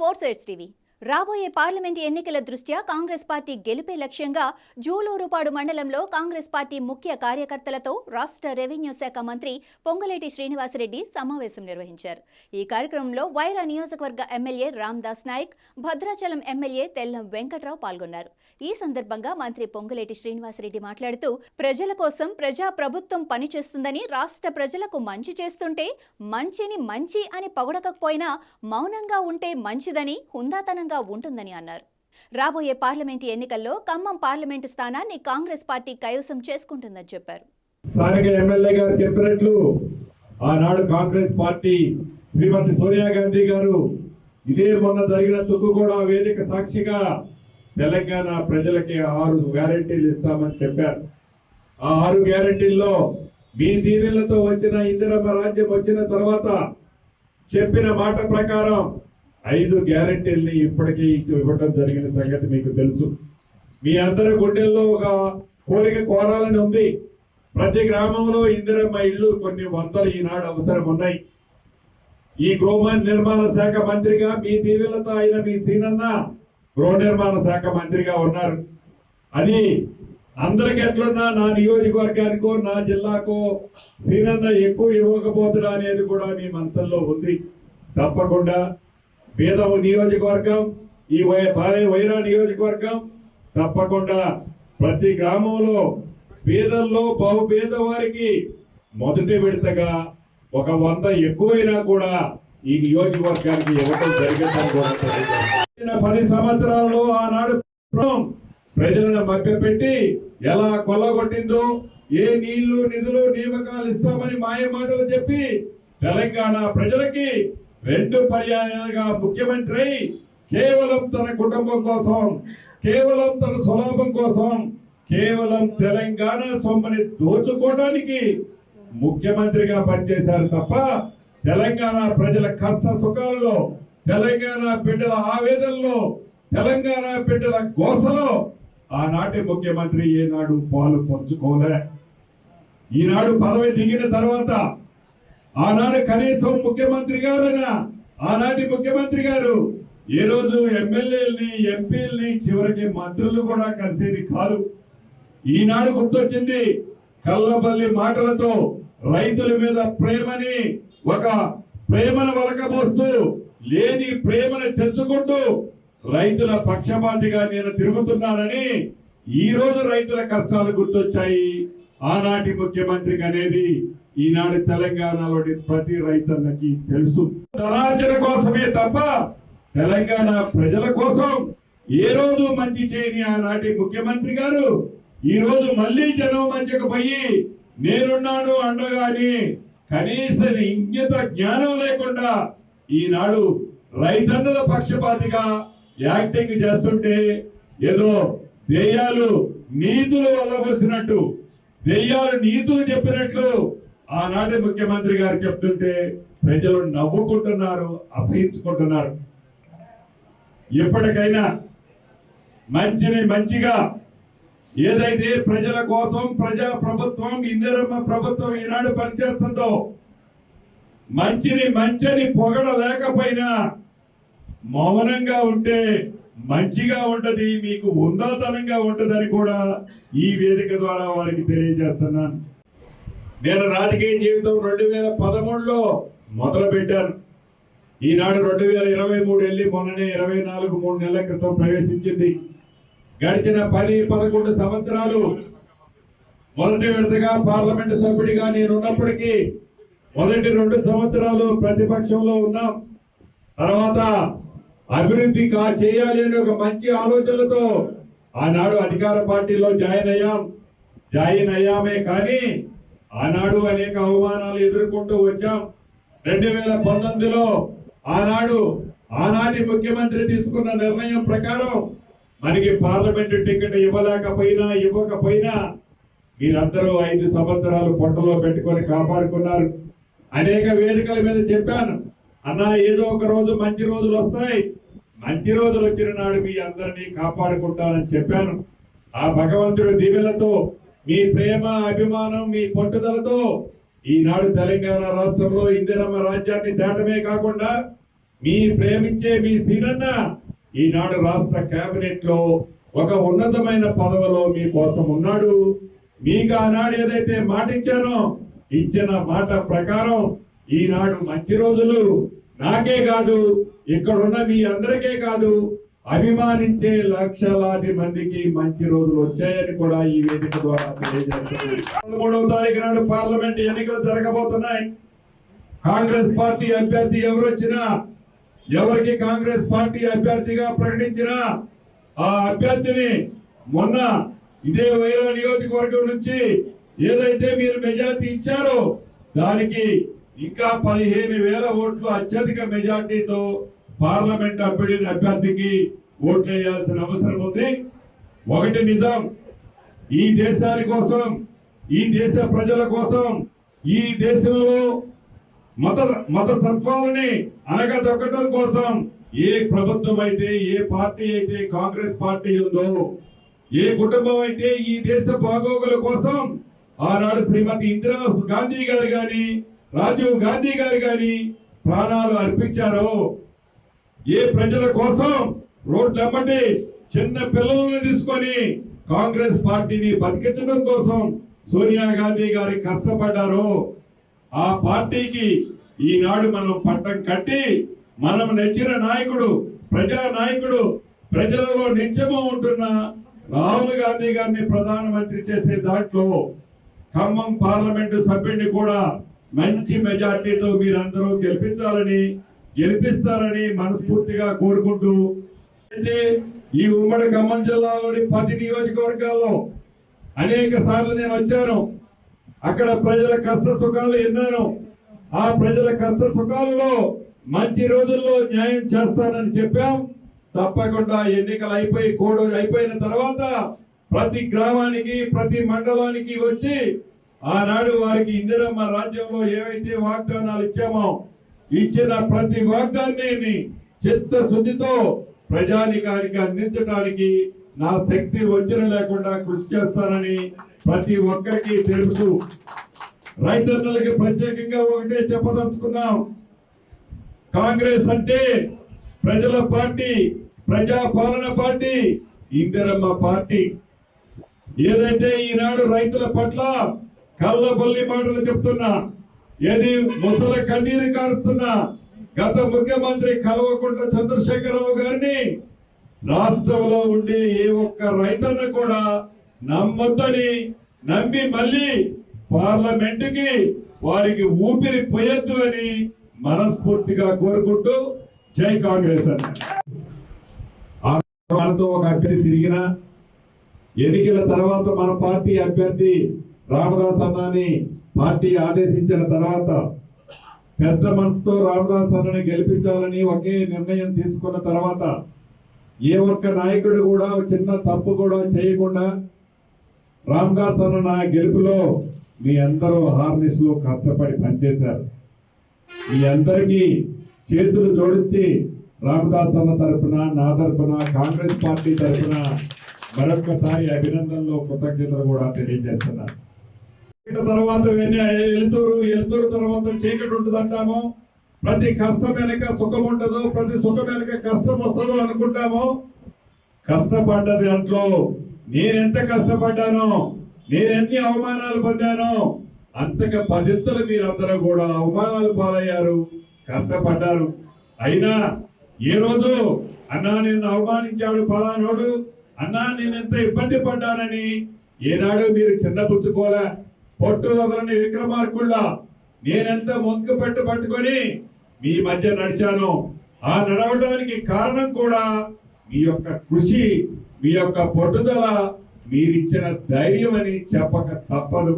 Four sides TV రాబోయే parliament ఎన్నికల దృష్ట్యా కాంగ్రెస్ పార్టీ గెలిపే లక్ష్యంగా జూలూరుపాడు మండలంలో కాంగ్రెస్ పార్టీ ముఖ్య కార్యకర్తలతో రాష్ట్ర రెవెన్యూ శాఖ మంత్రి పొంగలేటి శ్రీనివాసరెడ్డి సమావేశం నిర్వహించారు. ఈ కార్యక్రమంలో వైరా నియోజకవర్గ ఎమ్మెల్యే రామ్దాస్ నాయక్ భద్రాచలం ఎమ్మెల్యే తెల్లం వెంకట్రావు పాల్గొన్నారు. ఈ సందర్భంగా మంత్రి పొంగులేటి శ్రీనివాసరెడ్డి మాట్లాడుతూ ప్రజల కోసం ప్రజా ప్రభుత్వం పనిచేస్తుందని రాష్ట్ర ప్రజలకు మంచి చేస్తుంటే మంచిని మంచి అని పొగడకపోయినా మౌనంగా ఉంటే మంచిదని హుందాతనంగా ఉంటుందని అన్నారు. రాబోయే పార్లమెంటు ఎన్నికల్లో ఖమ్మం పార్లమెంటు స్థానాన్ని కాంగ్రెస్ పార్టీ కైవసం చేసుకుంటుందని చెప్పారు. స్థానిక ఎమ్మెల్యే గారు చెప్పినట్లు ఆనాడు కాంగ్రెస్ పార్టీ శ్రీమతి సోనియా గాంధీ గారు ఇదే మొన్న జరిగిన తుక్కుగూడ వేదిక సాక్షిగా తెలంగాణ ప్రజలకి ఆరు గ్యారంటీలు ఇస్తామని చెప్పారు. ఆ ఆరు గ్యారెంటీల్లో మీ దీవెలతో వచ్చిన ఇందిరమ్మ రాజ్యం వచ్చిన తర్వాత చెప్పిన మాట ప్రకారం ఐదు గ్యారెంటీల్ని ఇప్పటికీ ఇవ్వడం జరిగిన సంగతి మీకు తెలుసు. మీ అందరి గుండెల్లో ఒక కోరిక కోరాలని ఉంది. ప్రతి గ్రామంలో ఇందిరమ్మ ఇళ్ళు కొన్ని వందలు ఈనాడు అవసరం ఉన్నాయి. ఈ గృహ నిర్మాణ శాఖ మంత్రిగా మీ దీవెలతో అయిన మీ సీనన్న గృహ నిర్మాణ శాఖ మంత్రిగా ఉన్నారు. అది అందరికి ఎట్లున్నా నా నియోజకవర్గానికో నా జిల్లాకో సీనన్న ఎక్కువ ఇవ్వకపోతుడా అనేది కూడా మీ మనసుల్లో ఉంది. తప్పకుండా పేదవ నియోజకవర్గం ఈ వై పాలే వైరా నియోజకవర్గం తప్పకుండా ప్రతి గ్రామంలో పేదల్లో బహు పేదవారికి మొదటి విడతగా ఒక వంద ఎక్కువైనా కూడా ఈ నియోజకవర్గానికి ఇవ్వడం జరిగిందని కూడా పది సంవత్సరాలలో ఆనాడు ప్రజలను మభ్యపెట్టి ఎలా కొల్లగొట్టిందో ఏ నీళ్ళు నిధులు నియామకాలు ఇస్తామని మాయ మాటలు చెప్పి తెలంగాణ ప్రజలకి రెండు పర్యాయాలుగా ముఖ్యమంత్రి కేవలం తన కుటుంబం కోసం కేవలం తన స్వలాభం కోసం కేవలం తెలంగాణ సొమ్మని దోచుకోవడానికి ముఖ్యమంత్రిగా పనిచేశారు తప్ప తెలంగాణ ప్రజల కష్ట సుఖాల్లో తెలంగాణ బిడ్డల ఆవేదనలో తెలంగాణ బిడ్డల గోసలో ఆనాటి ముఖ్యమంత్రి ఏనాడు పాలు పంచుకోలే. ఈనాడు పదవి దిగిన తర్వాత ఆనాడు కనీసం ముఖ్యమంత్రి గారైన ఆనాటి ముఖ్యమంత్రి గారు ఈ రోజు ఎమ్మెల్యేలని ఎంపీలని చివరికి మంత్రులు కూడా కలిసేది కాదు. ఈనాడు గుర్తొచ్చింది కల్లబల్లి మాటలతో రైతుల మీద ప్రేమని ఒక ప్రేమను వలకబోస్తూ లేని ప్రేమను తెచ్చుకుంటూ రైతుల పక్షపాతిగా నేను తిరుగుతున్నానని ఈ రోజు రైతుల కష్టాలు గుర్తొచ్చాయి. ఆనాటి ముఖ్యమంత్రికి అనేది ఈనాడు తెలంగాణలోని ప్రతి రైతన్నకి తెలుసు. ధనార్జన కోసమే తప్ప తెలంగాణ ప్రజల కోసం ఏ రోజు మంచి చేయని ఆనాటి ముఖ్యమంత్రి గారు ఈ రోజు మళ్ళీ జనం మధ్యకు పోయి నేనున్నాను అండగాని కనీస ఇంగిత జ్ఞానం లేకుండా ఈనాడు రైతన్నుల పక్షపాతిగా యాక్టింగ్ చేస్తుంటే ఏదో దెయ్యాలు నీతులు వచ్చినట్టు దెయ్యాలు నీతులు చెప్పినట్లు ఆనాటి ముఖ్యమంత్రి గారు చెప్తుంటే ప్రజలు నవ్వుకుంటున్నారు అసహించుకుంటున్నారు. ఎప్పటికైనా మంచిని మంచిగా ఏదైతే ప్రజల కోసం ప్రజా ప్రభుత్వం ఇందిరమ్మ ప్రభుత్వం ఈనాడు పనిచేస్తుందో మంచిని మంచిని పొగడ లేకపోయినా మౌనంగా ఉంటే మంచిగా ఉంటది మీకు ఉందాతనంగా ఉంటదని కూడా ఈ వేదిక ద్వారా వారికి తెలియజేస్తున్నాను. నేను రాజకీయ జీవితం రెండు వేల పదమూడులో మొదలు పెట్టాను ఈనాడు రెండు వేల ఇరవై మూడు వెళ్ళి మొన్ననే ఇరవై నాలుగు మూడు నెలల క్రితం ప్రవేశించింది. గడిచిన పది పదకొండు సంవత్సరాలు మొదటి విడతగా పార్లమెంటు సభ్యుడిగా నేను ఉన్నప్పటికీ మొదటి రెండు సంవత్సరాలు ప్రతిపక్షంలో ఉన్నాం. తర్వాత అభివృద్ధి కా చేయాలి అనే ఒక మంచి ఆలోచనతో ఆనాడు అధికార పార్టీలో జాయిన్ అయ్యాం. జాయిన్ అయ్యామే కానీ ఆనాడు అనేక అవమానాలు ఎదుర్కొంటూ వచ్చాం. రెండు వేల పంతొమ్మిదిలో ఆనాడు ఆనాటి ముఖ్యమంత్రి తీసుకున్న నిర్ణయం ప్రకారం మనకి పార్లమెంటు టికెట్ ఇవ్వలేకపోయినా ఇవ్వకపోయినా మీరందరూ ఐదు సంవత్సరాలు పొట్టలో పెట్టుకొని కాపాడుకున్నారు. అనేక వేదికల మీద చెప్పాను. అన్నా ఏదో ఒక రోజు మంచి రోజులు వస్తాయి. మంచి రోజులు వచ్చిన నాడు మీ అందరినీ కాపాడుకుంటానని చెప్పాను. ఆ భగవంతుడి దీవెలతో మీ ప్రేమ అభిమానం మీ పట్టుదలతో ఈనాడు తెలంగాణ రాష్ట్రంలో ఇందిరమ్మ రాజ్యాన్ని దాటమే కాకుండా మీ ప్రేమించే మీ సీనన్న ఈనాడు రాష్ట్ర కేబినెట్లో ఒక ఉన్నతమైన పదవిలో మీ కోసం ఉన్నాడు. మీకు ఆనాడు ఏదైతే మాట ఇచ్చానో ఇచ్చిన మాట ప్రకారం ఈనాడు మంచి రోజులు నాకే కాదు ఇక్కడున్న మీ అందరికీ కాదు అభిమానించే లక్షలాది మందికి మంచి రోజులు వచ్చాయని కూడా ఈ వేదిక ద్వారా తెలియజేస్తున్నాను పదమూడవ తారీఖు నాడు పార్లమెంట్ ఎన్నికలు జరగబోతున్నాయి. కాంగ్రెస్ పార్టీ అభ్యర్థి ఎవరు వచ్చినా ఎవరికి కాంగ్రెస్ పార్టీ అభ్యర్థిగా ప్రకటించినా ఆ అభ్యర్థిని మొన్న ఇదే వైరా నియోజకవర్గం నుంచి ఏదైతే మీరు మెజార్టీ ఇచ్చారో దానికి ఇంకా పదిహేను వేల ఓట్లు అత్యధిక మెజార్టీతో పార్లమెంట్ అభ్యర్థి అభ్యర్థికి ఓట్లు వేయాల్సిన అవసరం ఉంది. ఒకటి నిజం ఈ దేశాని కోసం ఈ దేశ ప్రజల కోసం ఈ దేశంలో మత మత తత్వాలని అనగదొక్కడం కోసం ఏ ప్రభుత్వం అయితే ఏ పార్టీ అయితే కాంగ్రెస్ పార్టీ ఉందో ఏ కుటుంబం అయితే ఈ దేశ బాగోగుల కోసం ఆనాడు శ్రీమతి ఇందిరా గాంధీ గారు గాని రాజీవ్ గాంధీ గారు కానీ ప్రాణాలు అర్పించారో ఏ ప్రజల కోసం రోడ్లమ్మటి చిన్న పిల్లలను తీసుకొని కాంగ్రెస్ పార్టీని బతికించడం కోసం సోనియా గాంధీ గారి కష్టపడ్డారో ఆ పార్టీకి ఈనాడు మనం పట్టం కట్టి మనం నెచ్చిన నాయకుడు ప్రజా నాయకుడు ప్రజలలో నిత్యము ఉంటున్న రాహుల్ గాంధీ గారిని ప్రధానమంత్రి చేసే దాంట్లో ఖమ్మం పార్లమెంటు సభ్యుడిని కూడా మంచి మెజార్టీతో మీరందరూ గెలిపించాలని గెలిపిస్తారని మనస్ఫూర్తిగా కోరుకుంటూ అయితే ఈ ఉమ్మడి ఖమ్మం జిల్లాలోని పది నియోజకవర్గాల్లో అనేక సార్లు నేను వచ్చాను. అక్కడ ప్రజల కష్ట సుఖాలు ఎన్నాను ఆ ప్రజల కష్ట సుఖాల్లో మంచి రోజుల్లో న్యాయం చేస్తానని చెప్పాం. తప్పకుండా ఎన్నికలు అయిపోయి కోడో అయిపోయిన తర్వాత ప్రతి గ్రామానికి ప్రతి మండలానికి వచ్చి ఆనాడు వారికి ఇందిరమ్మ రాజ్యంలో ఏవైతే వాగ్దానాలు ఇచ్చామో ఇచ్చిన ప్రతి వాగ్దానాన్ని చిత్తశుద్ధితో ప్రజానికానికి అందించడానికి నా శక్తి వంచన లేకుండా కృషి చేస్తానని ప్రతి ఒక్కరికి తెలుసు రైతన్నలకి ప్రత్యేకంగా ఒకటే చెప్పదలుచుకున్నాం. కాంగ్రెస్ అంటే ప్రజల పార్టీ ప్రజా పాలన పార్టీ ఇందిరమ్మ పార్టీ. ఏదైతే ఈనాడు రైతుల పట్ల కళ్ళబొల్లి మాటలు చెప్తున్నా. ఏది ముసల కన్నీరు కారుస్తున్నా. గత ముఖ్యమంత్రి కల్వకుంట్ల చంద్రశేఖరరావు గారిని రాష్ట్రంలో ఉండే ఏ ఒక్క రైతన్న కూడా నమ్మొద్దని నమ్మి మళ్ళీ పార్లమెంటుకి వారికి ఊపిరి పోయొద్దు అని మనస్ఫూర్తిగా కోరుకుంటూ జై కాంగ్రెస్ అన్న. మనతో ఒక అభ్యర్థి తిరిగిన ఎన్నికల తర్వాత మన పార్టీ అభ్యర్థి రామదాస్ అన్నాని పార్టీ ఆదేశించిన తర్వాత పెద్ద మనసుతో రామదాస్ అన్నని గెలిపించాలని ఒకే నిర్ణయం తీసుకున్న తర్వాత ఏ ఒక్క నాయకుడు కూడా చిన్న తప్పు కూడా చేయకుండా రామదాస్ అన్న నా గెలుపులో మీ అందరూ హార్నిస్లో కష్టపడి పనిచేశారు. మీ అందరికీ చేతులు జోడించి రామదాస్ అన్న తరఫున నా తరపున కాంగ్రెస్ పార్టీ తరపున మరొక్కసారి అభినందనలో కృతజ్ఞతలు కూడా తెలియజేస్తున్నారు తర్వాత వెళ్తూరు వెళ్తూరు తర్వాత చీకటి ఉంటుంది అంటాము. ప్రతి కష్టం వెనక సుఖం ఉండదు ప్రతి సుఖం వెనక కష్టం వస్తుందో అనుకుంటాము. కష్టపడ్డది దాంట్లో నేనెంత కష్టపడ్డానో నేనెన్ని అవమానాలు పొందాను అంతగా పదింతలు మీరందరూ కూడా అవమానాలు పాలయ్యారు కష్టపడ్డారు. అయినా ఏ రోజు అన్నా నిన్ను అవమానించాడు పలానోడు అన్నా నేను ఎంత ఇబ్బంది పడ్డానని ఏనాడు మీరు చిన్నపుచ్చుకోలే పొట్టు వదలని విక్రమార్కుళ్ళ నేనెంత మొక్కు పెట్టు పట్టుకొని మీ మధ్య నడిచాను ఆ నడవడానికి కారణం కూడా మీ యొక్క కృషి మీ యొక్క పట్టుదల మీరిచ్చిన ధైర్యం అని చెప్పక తప్పదు.